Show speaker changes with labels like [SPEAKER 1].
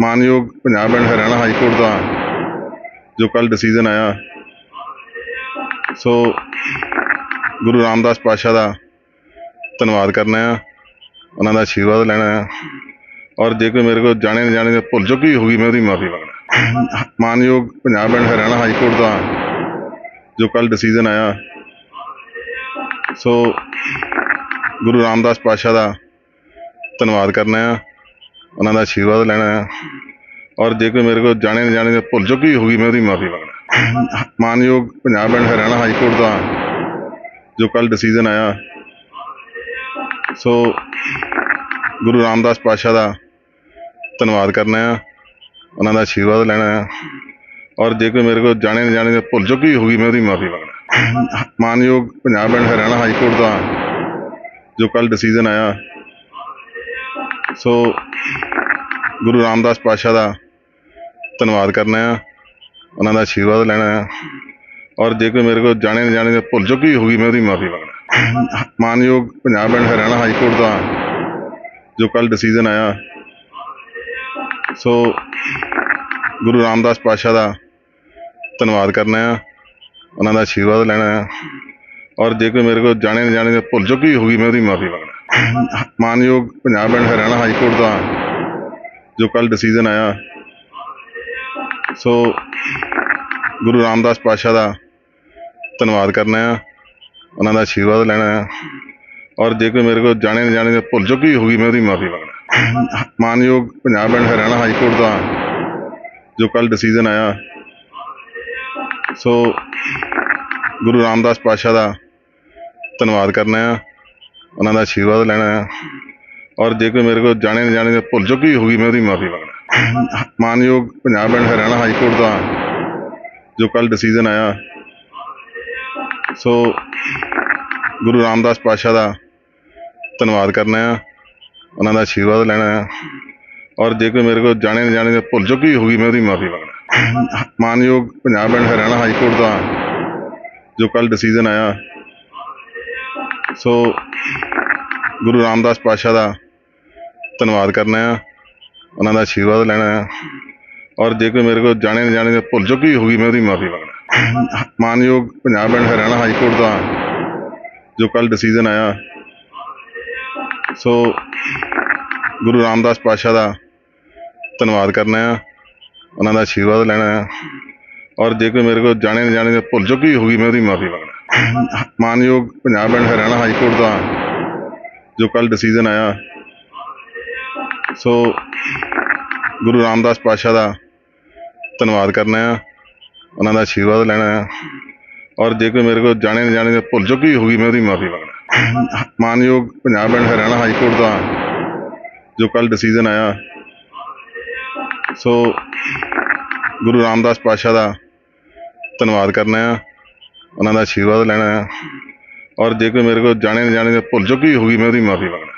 [SPEAKER 1] ਮਾਨਯੋਗ Punjab and Haryana high court ਦਾ ਜੋ ਕੱਲ ਡਿਸੀਜਨ ਆਇਆ। ਸੋ ਗੁਰੂ ਰਾਮਦਾਸ ਪਾਤਸ਼ਾਹ ਦਾ ਧੰਨਵਾਦ ਕਰਨਾ ਆ। ਉਹਨਾਂ ਦਾ ਆਸ਼ੀਰਵਾਦ ਲੈਣਾ ਆ। ਔਰ ਜੇ ਕੋਈ ਮੇਰੇ ਕੋਲ ਜਾਣੇ ਨਾ ਜਾਣੇ ਭੁੱਲ ਚੁੱਕੀ ਹੋਊਗੀ, ਮੈਂ ਉਹਦੀ ਮਾਫੀ ਮੰਗਣਾ ਮਾਨਯੋਗ Punjab and Haryana high court ਦਾ ਜੋ ਕੱਲ ਡਿਸੀਜਨ ਆਇਆ। ਸੋ ਗੁਰੂ ਰਾਮਦਾਸ ਪਾਤਸ਼ਾਹ ਦਾ ਧੰਨਵਾਦ ਕਰਨਾ ਆ। ਉਹਨਾਂ ਦਾ ਆਸ਼ੀਰਵਾਦ ਲੈਣਾ ਆ ਔਰ ਜੇ ਕੋਈ ਮੇਰੇ ਕੋਲ ਜਾਣੇ ਨਾ ਜਾਣੇ ਭੁੱਲ ਚੁੱਕੀ ਹੋਊਗੀ, ਮੈਂ ਉਹਦੀ ਮਾਫੀ ਮੰਗਣਾ ਮਾਨਯੋਗ Punjab and Haryana high court ਦਾ ਜੋ ਕੱਲ ਡਿਸੀਜਨ ਆਇਆ, ਸੋ ਗੁਰੂ ਰਾਮਦਾਸ ਪਾਤਸ਼ਾਹ ਦਾ ਧੰਨਵਾਦ ਕਰਨਾ ਆ ਉਹਨਾਂ ਦਾ ਆਸ਼ੀਰਵਾਦ ਲੈਣਾ ਆ ਔਰ ਜੇ ਕੋਈ ਮੇਰੇ ਕੋਲ ਜਾਣੇ ਨਾ ਜਾਣੇ ਭੁੱਲ ਚੁੱਕੀ ਹੋਊਗੀ, ਮੈਂ ਉਹਦੀ ਮਾਫੀ ਮੰਗਣਾ ਮਾਨਯੋਗ Punjab and Haryana high court ਦਾ ਜੋ ਕੱਲ ਡਿਸੀਜਨ ਆਇਆ ਸੋ ਗੁਰੂ ਰਾਮਦਾਸ ਪਾਤਸ਼ਾਹ ਦਾ ਧੰਨਵਾਦ ਕਰਨਾ ਆ। ਉਹਨਾਂ ਦਾ ਆਸ਼ੀਰਵਾਦ ਲੈਣਾ ਆ। ਔਰ ਜੇ ਕੋਈ ਮੇਰੇ ਕੋਲ ਜਾਣੇ ਨਾ ਜਾਣੇ ਭੁੱਲ ਚੁੱਕੀ ਗਈ ਮੈਂ ਉਹਦੀ ਮਾਫੀ ਮੰਗਣਾ ਮਾਨਯੋਗ Punjab and Haryana high court ਦਾ ਜੋ ਕੱਲ ਡਿਸੀਜਨ ਆਇਆ। ਸੋ ਗੁਰੂ ਰਾਮਦਾਸ ਪਾਤਸ਼ਾਹ ਦਾ ਧੰਨਵਾਦ ਕਰਨਾ ਆ। ਉਹਨਾਂ ਦਾ ਆਸ਼ੀਰਵਾਦ ਲੈਣਾ ਆ। ਔਰ ਜੇ ਕੋਈ ਮੇਰੇ ਕੋਲ ਜਾਣੇ ਨਾ ਜਾਣੇ ਭੁੱਲ ਚੁੱਕੀ ਗਈ ਮੈਂ ਉਹਦੀ ਮਾਫੀ ਮੰਗਣਾ ਮਾਨਯੋਗ Punjab and Haryana high court ਦਾ ਜੋ ਕੱਲ ਡਿਸੀਜਨ ਆਇਆ। ਸੋ ਗੁਰੂ ਰਾਮਦਾਸ ਪਾਤਸ਼ਾਹ ਦਾ ਧੰਨਵਾਦ ਕਰਨਾ ਆ। ਉਹਨਾਂ ਦਾ ਆਸ਼ੀਰਵਾਦ ਲੈਣਾ ਆ। ਔਰ ਜੇ ਕੋਈ ਮੇਰੇ ਕੋਲ ਜਾਣੇ ਨਾ ਜਾਣੇ, ਭੁੱਲ ਚੁੱਕੀ ਹੋਊਗੀ ਮੈਂ ਉਹਦੀ ਮਾਫੀ ਮੰਗਣਾ ਮਾਨਯੋਗ Punjab and Haryana high court ਦਾ ਜੋ ਕੱਲ ਡਿਸੀਜਨ ਆਇਆ। ਸੋ ਗੁਰੂ ਰਾਮਦਾਸ ਪਾਤਸ਼ਾਹ ਦਾ ਧੰਨਵਾਦ ਕਰਨਾ ਆ। ਉਹਨਾਂ ਦਾ ਆਸ਼ੀਰਵਾਦ ਲੈਣਾ ਆ। ਔਰ ਜੇ ਕੋਈ ਮੇਰੇ ਕੋਲ ਜਾਣੇ ਨਾ ਜਾਣੇ ਭੁੱਲ ਚੁੱਕੀ ਹੋਊਗੀ, ਮੈਂ ਉਹਦੀ ਮਾਫੀ ਮੰਗਣਾ ਮਾਨਯੋਗ Punjab and Haryana high court ਦਾ ਜੋ ਕੱਲ ਡਿਸੀਜਨ ਆਇਆ, ਸੋ ਗੁਰੂ ਰਾਮਦਾਸ ਪਾਤਸ਼ਾਹ ਦਾ ਧੰਨਵਾਦ ਕਰਨਾ ਆ, ਉਹਨਾਂ ਦਾ ਆਸ਼ੀਰਵਾਦ ਲੈਣਾ ਆ। ਔਰ ਜੇ ਕੋਈ ਮੇਰੇ ਕੋਲ ਜਾਣੇ ਨਾ ਜਾਣੇ ਭੁੱਲ ਚੁੱਕੀ ਹੋਊਗੀ, ਮੈਂ ਉਹਦੀ ਮਾਫੀ ਮੰਗਣਾ ਮਾਨਯੋਗ Punjab and Haryana high court ਦਾ ਜੋ ਕੱਲ ਡਿਸੀਜਨ ਆਇਆ, ਸੋ ਗੁਰੂ ਰਾਮਦਾਸ ਪਾਤਸ਼ਾਹ ਦਾ ਧੰਨਵਾਦ ਕਰਨਾ ਆ। ਉਹਨਾਂ ਦਾ ਆਸ਼ੀਰਵਾਦ ਲੈਣਾ ਆ। ਔਰ ਜੇ ਕੋਈ ਮੇਰੇ ਕੋਲ ਜਾਣੇ ਨਾ ਜਾਣੇ ਭੁੱਲ ਚੁੱਕੀ ਹੋਊਗੀ, ਮੈਂ ਉਹਦੀ ਮਾਫੀ ਮੰਗਣਾ ਮਾਨਯੋਗ Punjab and Haryana high court ਦਾ ਜੋ ਕੱਲ ਡਿਸੀਜਨ ਆਇਆ। ਸੋ ਗੁਰੂ ਰਾਮਦਾਸ ਪਾਤਸ਼ਾਹ ਦਾ ਧੰਨਵਾਦ ਕਰਨਾ ਆ। ਉਹਨਾਂ ਦਾ ਆਸ਼ੀਰਵਾਦ ਲੈਣਾ ਆ। ਔਰ ਜੇ ਕੋਈ ਮੇਰੇ ਕੋਲ ਜਾਣੇ ਨਾ ਜਾਣੇ ਭੁੱਲ ਚੁੱਕ ਚੁੱਕੀ ਹੋਊਗੀ, ਮੈਂ ਉਹਦੀ ਮਾਫੀ ਮੰਗਣਾ ਮਾਨਯੋਗ Punjab and Haryana high court ਦਾ ਜੋ ਕੱਲ ਡਿਸੀਜਨ ਆਇਆ। ਸੋ ਗੁਰੂ ਰਾਮਦਾਸ ਪਾਤਸ਼ਾਹ ਦਾ ਧੰਨਵਾਦ ਕਰਨਾ ਆ। ਉਹਨਾਂ ਦਾ ਆਸ਼ੀਰਵਾਦ ਲੈਣਾ ਆ। ਔਰ ਜੇ ਕੋਈ ਮੇਰੇ ਕੋਲ ਜਾਣੇ ਨਾ ਜਾਣੇ ਭੁੱਲ ਚੁੱਕੀ ਹੋਊਗੀ, ਮੈਂ ਉਹਦੀ ਮਾਫੀ ਮੰਗਣਾ ਮਾਨਯੋਗ Punjab and Haryana high court ਦਾ ਜੋ ਕੱਲ ਡਿਸੀਜਨ ਆਇਆ। ਸੋ ਗੁਰੂ ਰਾਮਦਾਸ ਪਾਤਸ਼ਾਹ ਦਾ ਧੰਨਵਾਦ ਕਰਨਾ ਆ। ਉਹਨਾਂ ਦਾ ਆਸ਼ੀਰਵਾਦ ਲੈਣਾ ਆ। ਔਰ ਜੇ ਕੋਈ ਮੇਰੇ ਕੋਲ ਜਾਣੇ ਨਾ ਜਾਣੇ ਭੁੱਲ ਚੁੱਕੀ ਹੋਊਗੀ, ਮੈਂ ਉਹਦੀ ਮਾਫੀ ਮੰਗਦਾ।